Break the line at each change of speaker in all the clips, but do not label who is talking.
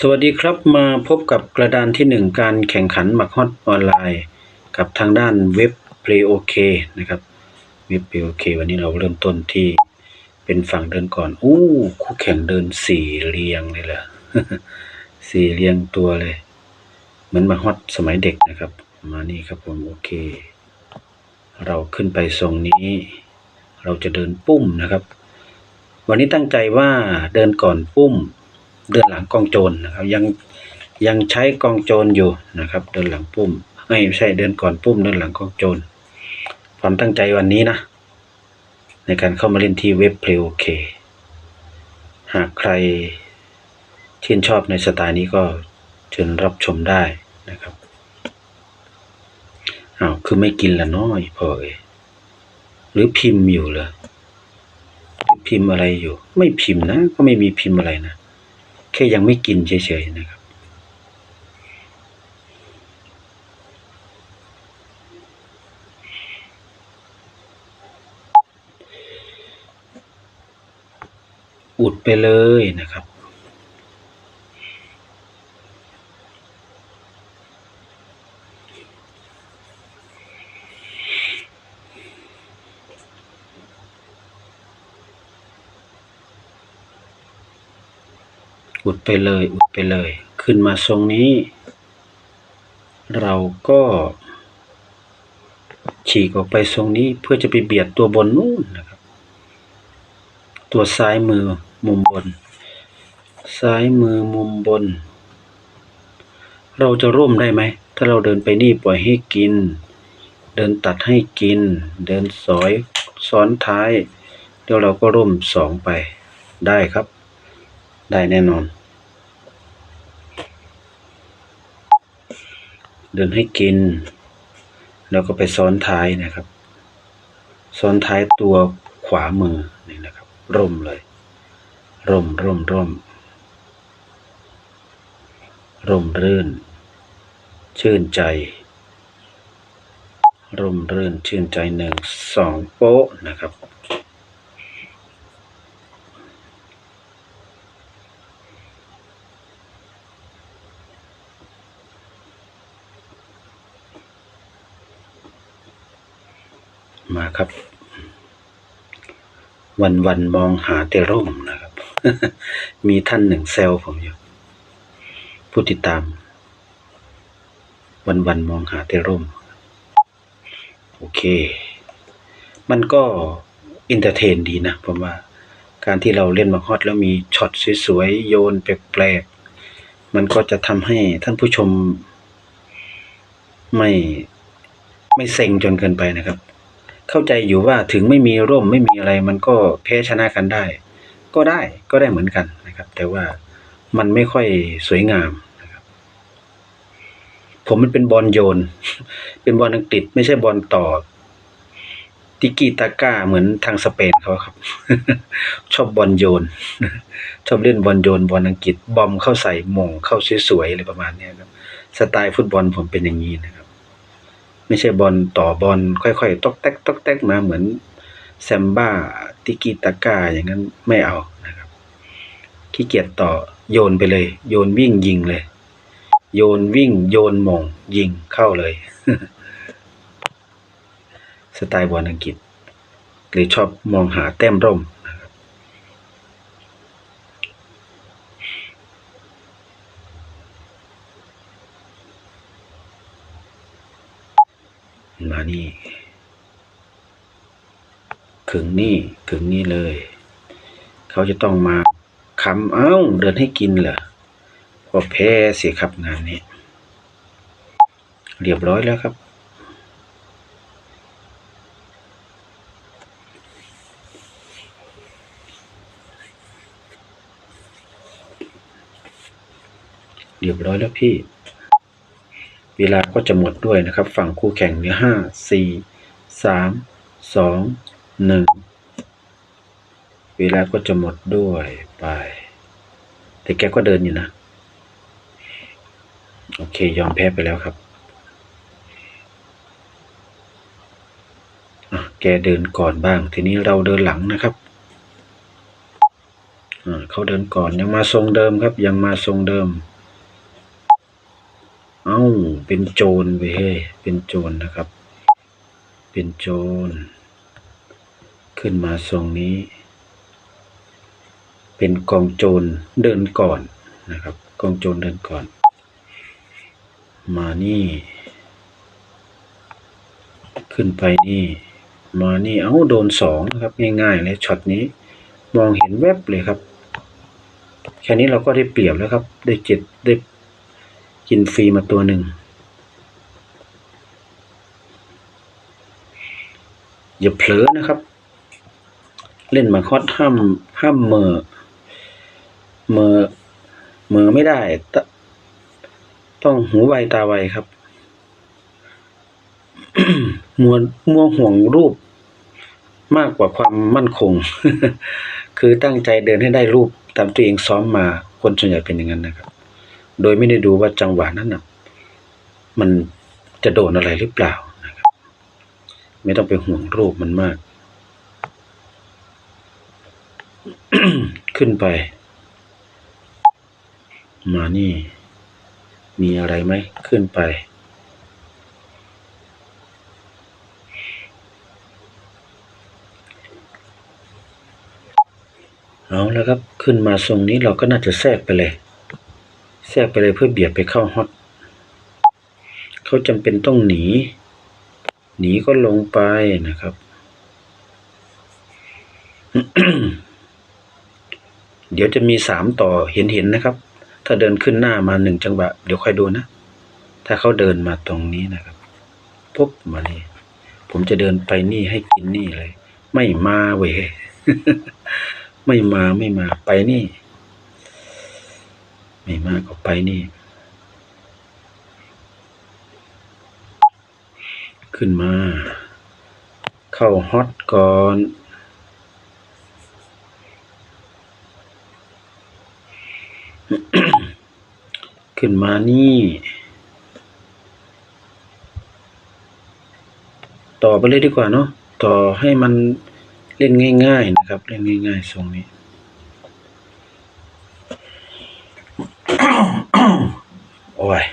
สวัสดีครับมาพบกับกระดานที่หนึ่งการแข่งขันหมักฮอตออนไลน์ กับทางด้านเว็บ Play OK นะครับเว็บ Play OK วันนี้เราเริ่มต้นที่เป็นฝั่งเดินก่อนอู้คู่แข่งเดินสี่เรียงเลยเหรอสี่เรียงตัวเลย เหมือนหมาฮอตสมัยเด็กนะครับ มานี่ครับผมโอเค เราขึ้นไปทรงนี้ เราจะเดินปุ้มนะครับ วันนี้ตั้งใจว่าเดินก่อนปุ้ม เดินหลังกองโจรนะครับ ยังยังใช้กองโจรอยู่นะครับ เดินหลังปุ้มไม่ใช่เดินก่อนปุ้มเดินหลังกองโจรความตั้งใจวันนี้นะ ในการเข้ามาเล่นที่เว็บ Play OK หากใครชื่นชอบในสไตล์นี้ก็เชิญรับชมได้นะครับอ้าวคือไม่กินละน้อยพอเอยหรือพิมพ์อยู่เหรอพิมพ์อะไรอยู่ ไม่พิมพ์นะ ก็ไม่มีพิมพ์อะไรนะ แค่ยังไม่กินเฉยๆนะครับ อุดไปเลยนะครับ ไปเลยอุดไปเลย ขึ้นมาทรงนี้ เราก็ฉีกออกไปทรงนี้เพื่อจะไปเบียดตัวบนนู่นนะครับ ตัวซ้ายมือมุมบน ซ้ายมือมุมบน เราจะร่วมได้ไหม ถ้าเราเดินไปนี่ปล่อยให้กิน เดินตัดให้กิน เดินสอยซ้อนท้าย เดี๋ยวเราก็ร่วมสองไปได้ครับ ได้แน่นอน เดินให้กิน แล้วก็ไปซ้อนท้ายนะครับ ซ้อนท้ายตัวขวามือนี่นะครับ ร่มเลย ร่มร่มร่ม ร่มรื่น ชื่นใจ ร่มรื่นชื่นใจหนึ่งสองโป๊ะนะครับ มาครับ วันวันมองหาแต่ร่มนะครับ มีท่านหนึ่งแซวผมอยู่ ผู้ติดตาม วันวันมองหาแต่ร่ม โอเค มันก็อินเตอร์เทนดีนะผมว่า การที่เราเล่นมาฮอตแล้วมีช็อตสวยๆ โยนแปลกๆ มันก็จะทำให้ท่านผู้ชมไม่ไม่เซ็งจนเกินไปนะครับ เข้าใจอยู่ว่าถึงไม่มีร่มไม่มีอะไรมันก็แพ้ชนะกันได้ ก็ได้ก็ได้เหมือนกันนะครับ แต่ว่ามันไม่ค่อยสวยงามนะครับ ผมมันเป็นบอลโยน เป็นบอลอังกฤษ ไม่ใช่บอลต่อติกิตาก้าเหมือนทางสเปนเขาครับ ชอบบอลโยน ชอบเล่นบอลโยนบอลอังกฤษ บอมเข้าใส่มงเข้าสวยๆอะไรประมาณนี้ครับ สไตล์ฟุตบอลผมเป็นอย่างนี้นะครับ ไม่ใช่บอลต่อบอลค่อยๆตอกแตกตอกแตกมาเหมือนแซมบ้าติกิตาก้าอย่างนั้นไม่เอานะครับขี้เกียจต่อโยนไปเลย โยนวิ่งยิงเลย โยนวิ่งโยนหมงยิงเข้าเลย สไตล์บอลอังกฤษเลยชอบมองหาแต้มร่มนะครับ มานี่ขึงนี่ขึงนี่เลย เขาจะต้องมาคำเอ้า เดินให้กินเหรอก็แพ้เสียครับงานนี้ เรียบร้อยแล้วครับ เรียบร้อยแล้วพี่ เวลาก็จะหมดด้วยนะครับ ฝั่งคู่แข่งเหลือห้าสี่สามสองหนึ่งเวลาก็จะหมดด้วยไปแต่แกก็เดินอยู่นะ โอเค ยอมแพ้ไปแล้วครับแกเดินก่อนบ้าง ทีนี้เราเดินหลังนะครับเขาเดินก่อนยังมาทรงเดิมครับ ยังมาทรงเดิม เอ้า เป็นโจรไปเฮ้ยเป็นโจรนะครับ เป็นโจร ขึ้นมาทรงนี้ เป็นกองโจรเดินก่อนนะครับ กองโจรเดินก่อน มานี่ ขึ้นไปนี่ มานี่ เอ้า โดนสองนะครับ ง่ายๆเลยช็อตนี้ มองเห็นแวบเลยครับ แค่นี้เราก็ได้เปรียบแล้วครับ ได้เจ็ดได้ กินฟรีมาตัวหนึ่ง อย่าเผลอนะครับ เล่นมากฮอตห้ามห้ามเมอเมอเมอไม่ได้ตต้องหูไวตาไวครับมัวมัวห่วงรูปมากกว่าความมั่นคง คือตั้งใจเดินให้ได้รูปตามตัวเองซ้อมมา คนส่วนใหญ่เป็นอย่างนั้นนะครับ โดยไม่ได้ดูว่าจังหวะนั้นนะมันจะโดนอะไรหรือเปล่านะครับ ไม่ต้องไปห่วงรูปมันมาก ขึ้นไป มานี่ มีอะไรไหมขึ้นไป เอาแล้วครับ ขึ้นมาทรงนี้เราก็น่าจะแทรกไปเลย แทรกไปเลยเพื่อเบียดไปเข้าฮอตเขาจำเป็นต้องหนี หนีก็ลงไปนะครับ เดี๋ยวจะมีสามต่อเห็นเห็นนะครับ ถ้าเดินขึ้นหน้ามาหนึ่งจังหวะเดี๋ยวค่อยดูนะ ถ้าเขาเดินมาตรงนี้นะครับปุ๊บมานี่ผมจะเดินไปนี่ให้กินนี่เลย ไม่มาเว้ยไม่มาไม่มาไปนี่ ไม่มาก็ไปนี่ ขึ้นมา เข้าฮอตก่อนขึ้นมานี่ ต่อไปเลยดีกว่าเนาะต่อให้มันเล่นง่าย ๆ นะครับ เล่นง่าย ๆ ทรงนี้ โอ้ย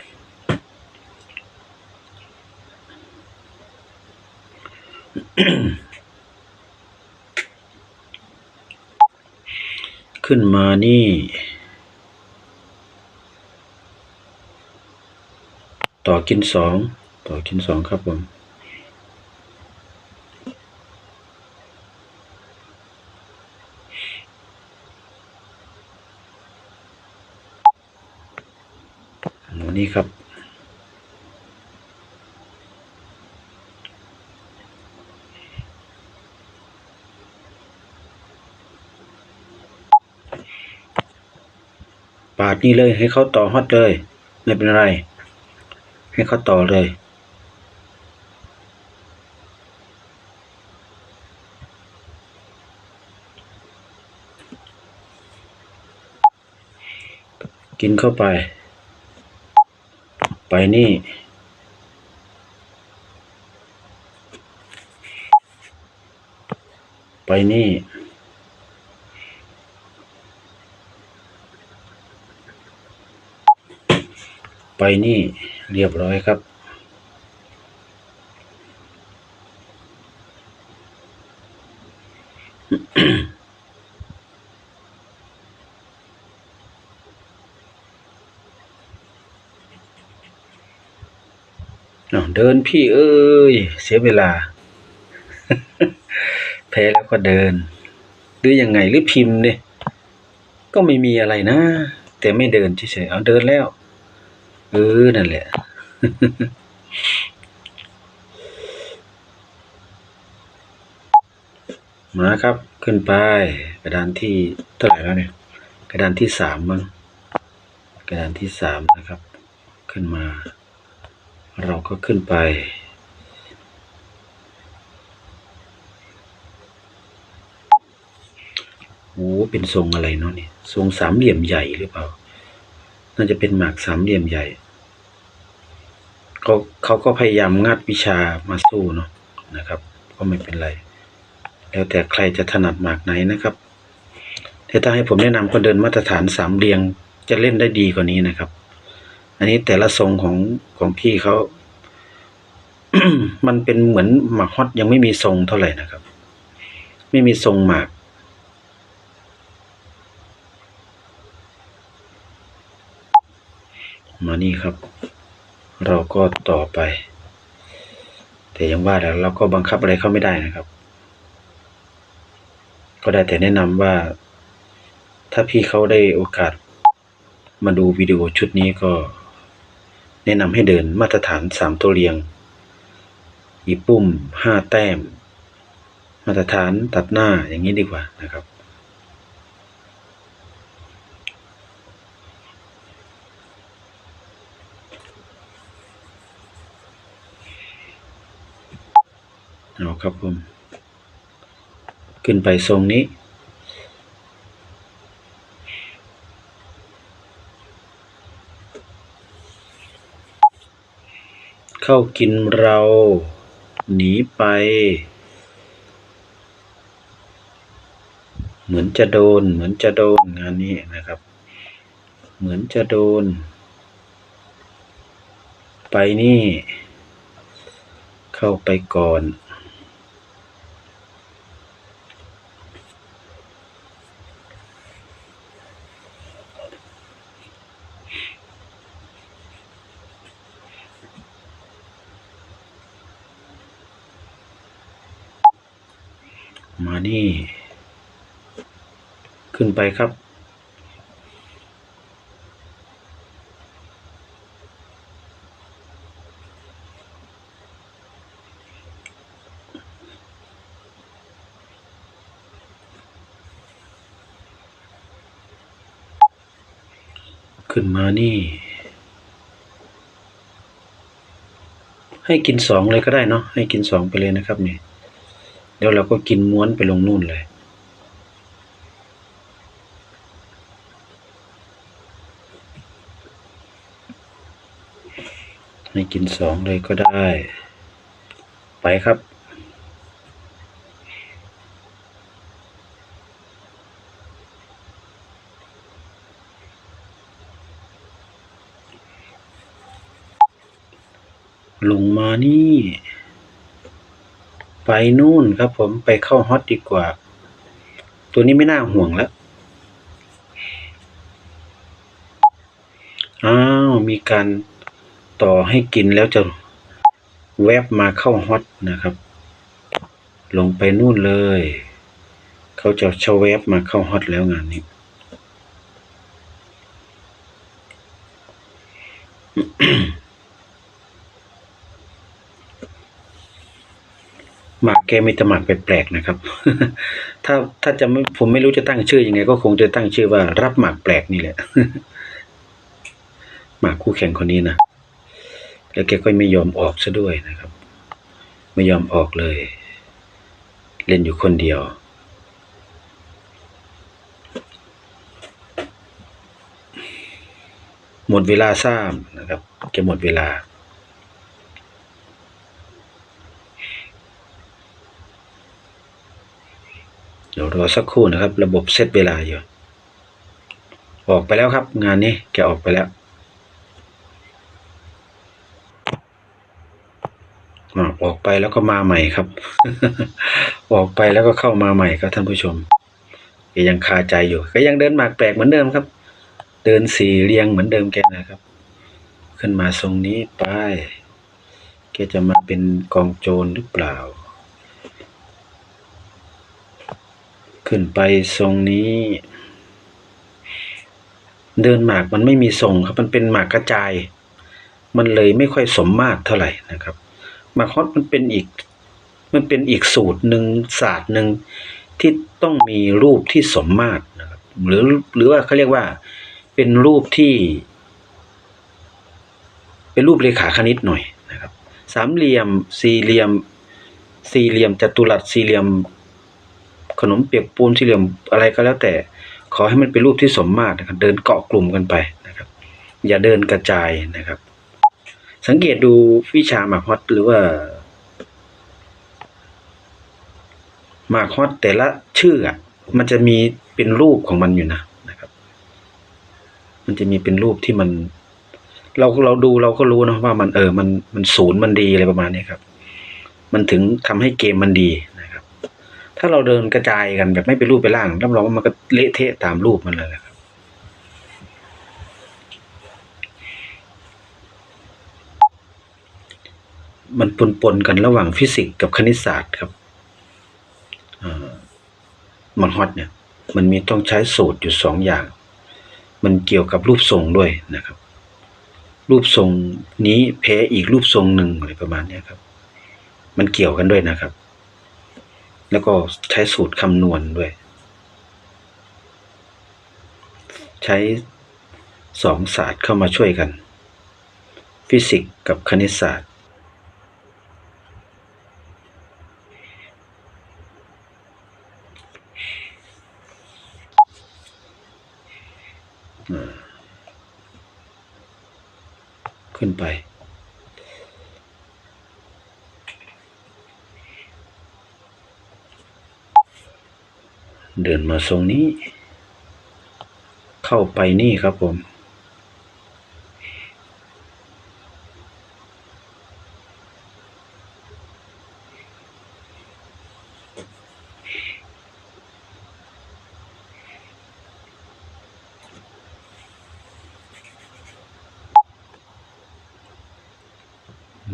ขึ้นมานี่ ต่อกินสอง ต่อกินสองครับผม ปาดนี่เลยให้เขาต่อฮอตเลย ไม่เป็นไร ให้เขาต่อเลย กินเข้าไป ไปนี่ไปนี่ ไปนี่เรียบร้อยครับอ้าวเดินพี่เอ้ย เสียเวลา แพ้แล้วก็เดิน หรือยังไงหรือพิมพ์เนี่ยก็ไม่มีอะไรนะ แต่ไม่เดินเฉยๆเอาเดินแล้ว เออ นั่นแหละ มาครับ ขึ้นไป กระดานที่เท่าไหร่แล้วเนี่ย กระดานที่สามมั้ง กระดานที่สามนะครับ ขึ้นมา เราก็ขึ้นไปโอ้เป็นทรงอะไรเนาะเนี่ย ทรงสามเหลี่ยมใหญ่หรือเปล่า น่าจะเป็นหมากสามเหลี่ยมใหญ่ เขาเขาก็พยายามงัดวิชามาสู้เนาะนะครับ ก็ไม่เป็นไร แล้วแต่ใครจะถนัดหมากไหนนะครับแต่ถ้าให้ผมแนะนำก็เดินมาตรฐานสามเรียงจะเล่นได้ดีกว่านี้นะครับ อันนี้แต่ละทรงของของพี่เขา มันเป็นเหมือนหมากฮอตยังไม่มีทรงเท่าไหร่นะครับ ไม่มีทรงหมากมานี่ครับ เราก็ต่อไป แต่ยังว่าแล้วเราก็บังคับอะไรเขาไม่ได้นะครับ ก็ได้แต่แนะนำว่า ถ้าพี่เขาได้โอกาส มาดูวิดีโอชุดนี้ก็ แนะนำให้เดินมาตรฐานสามตัวเรียง อีปุ่มห้าแต้ม มาตรฐานตัดหน้าอย่างนี้ดีกว่านะครับ เอาครับผม ขึ้นไปทรงนี้เข้ากินเรา หนีไป เหมือนจะโดน เหมือนจะโดนงานนี้นะครับ เหมือนจะโดน ไปนี่ เข้าไปก่อน มานี่ ขึ้น ไปครับ ขึ้นมานี่ ให้กินสองเลยก็ได้เนาะให้กินสองไปเลยนะครับนี่เดี๋ยวเราก็กินม้วนไปลงนู่นเลย กินสองเลยก็ได้ ไปครับ ลงมานี่ ไปนู่นครับผมไปเข้าฮอตดีกว่า ตัวนี้ไม่น่าห่วงแล้วอ้าว มีการ ต่อให้กินแล้วจะแวบมาเข้าฮอตนะครับ ลงไปนู่นเลย เขาจะเชาแวบมาเข้าฮอตแล้วงานนี้ หมากแกมีแต่หมากแปลกๆนะครับ ถ้าถ้าจะไม่ผมไม่รู้จะตั้งชื่อยังไง ก็คงจะตั้งชื่อว่ารับหมากแปลกนี่แหละ หมากคู่แข่งคนนี้นะ แล้วแกก็ไม่ยอมออกซะด้วยนะครับ ไม่ยอมออกเลย เล่นอยู่คนเดียว หมดเวลาซ้ำนะครับแกหมดเวลา เดี๋ยวรอสักครู่นะครับ ระบบเซตเวลาอยู่ ออกไปแล้วครับ งานนี้แกออกไปแล้ว ออกไปแล้วก็มาใหม่ครับ ออกไปแล้วก็เข้ามาใหม่ครับท่านผู้ชมแกยังคาใจอยู่ ก็ยังเดินหมากแปลกเหมือนเดิมครับ เดินสี่เรียงเหมือนเดิมแกนะครับ ขึ้นมาทรงนี้ไปแกจะมาเป็นกองโจรหรือเปล่า ขึ้นไปทรงนี้ เดินหมากมันไม่มีทรงครับ มันเป็นหมากกระจาย มันเลยไม่ค่อยสมมาตรเท่าไหร่นะครับ มากฮอตมันเป็นอีก มันเป็นอีกสูตรหนึ่งศาสตร์หนึ่งที่ต้องมีรูปที่สมมาตรนะครับหรือหรือว่าเขาเรียกว่า เป็นรูปที่ เป็นรูปเลขาคณิตหน่อยนะครับ สามเหลี่ยม สี่เหลี่ยม สี่เหลี่ยมจัตุรัสสี่เหลี่ยม ขนมเปียกปูนสี่เหลี่ยมอะไรก็แล้วแต่ ขอให้มันเป็นรูปที่สมมาตรนะครับ เดินเกาะกลุ่มกันไปนะครับ อย่าเดินกระจายนะครับ สังเกตดูวิชาหมากฮอตหรือว่าหมากฮอตแต่ละชื่ออะ มันจะมีเป็นรูปของมันอยู่นะนะครับ มันจะมีเป็นรูปที่มัน เราเราดูเราก็รู้นะว่ามันเออ มันมันศูนย์มันดีอะไรประมาณนี้ครับ มันถึงทำให้เกมมันดีนะครับ ถ้าเราเดินกระจายกันแบบไม่เป็นรูปเป็นร่างรับรองว่ามันก็เละเทะตามรูปมันเลยแหละครับ มันปนปนกันระหว่างฟิสิกส์กับคณิตศาสตร์ครับมันฮอตเนี่ย มันมีต้องใช้สูตรอยู่สองอย่าง มันเกี่ยวกับรูปทรงด้วยนะครับ รูปทรงนี้แพ้อีกรูปทรงหนึ่งอะไรประมาณนี้ครับ มันเกี่ยวกันด้วยนะครับ แล้วก็ใช้สูตรคำนวณด้วย ใช้สองศาสตร์เข้ามาช่วยกัน ฟิสิกส์กับคณิตศาสตร์ ขึ้นไป เดินมาทรงนี้ เข้าไปนี่ครับผม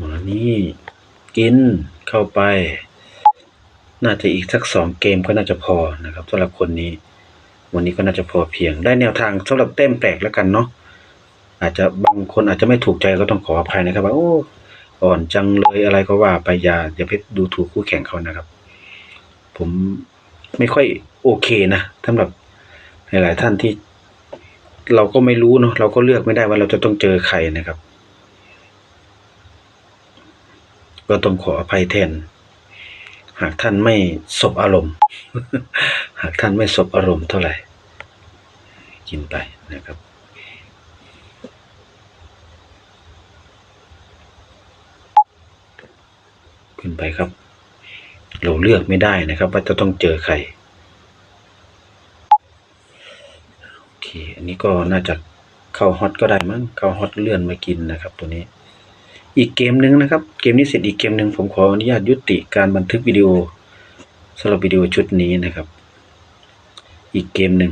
มานี่กินเข้าไป น่าจะอีกสักสองเกมก็น่าจะพอนะครับสำหรับคนนี้ วันนี้ก็น่าจะพอเพียง ได้แนวทางสำหรับเต้มแปลกแล้วกันเนาะอาจจะบางคนอาจจะไม่ถูกใจก็ต้องขออภัยนะครับว่าโอ้อ่อนจังเลยอะไรก็ว่าไปอย่าอย่าไปดูถูกคู่แข่งเขานะครับ ผมไม่ค่อยโอเคนะสำหรับหลายๆท่านที่เราก็ไม่รู้เนาะเราก็เลือกไม่ได้ว่าเราจะต้องเจอใครนะครับ ก็ต้องขออภัยแทน หากท่านไม่สบอารมณ์ หากท่านไม่สบอารมณ์เท่าไหร่ กินไปนะครับขึ้นไปครับ เราเลือกไม่ได้นะครับ ว่าจะต้องเจอใครโอเค อันนี้ก็น่าจะเข้าฮอตก็ได้มั้งเข้าฮอตเลื่อนมากินนะครับ ตัวนี้ อีกเกมหนึ่งนะครับ เกมนี้เสร็จอีกเกมหนึ่งผมขออนุญาตยุติการบันทึกวิดีโอสำหรับวิดีโอชุดนี้นะครับ อีกเกมหนึ่ง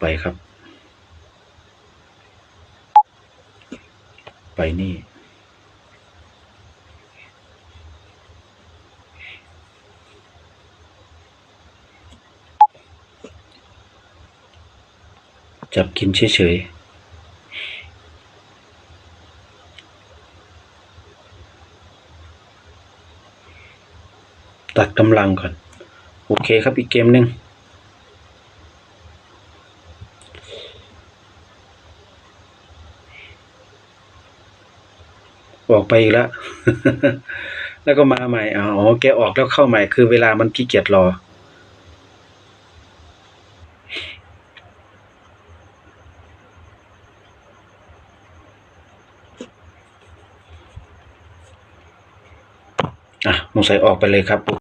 ไปครับ ไปนี่ จับกินเฉยๆ ตัดกำลังก่อน โอเคครับอีกเกมหนึ่งออกไปอีกแล้ว แล้วก็มาใหม่ อ๋อ แกออกแล้วเข้าใหม่ คือเวลามันขี้เกียจรอ งใส่ออกไปเลยครับ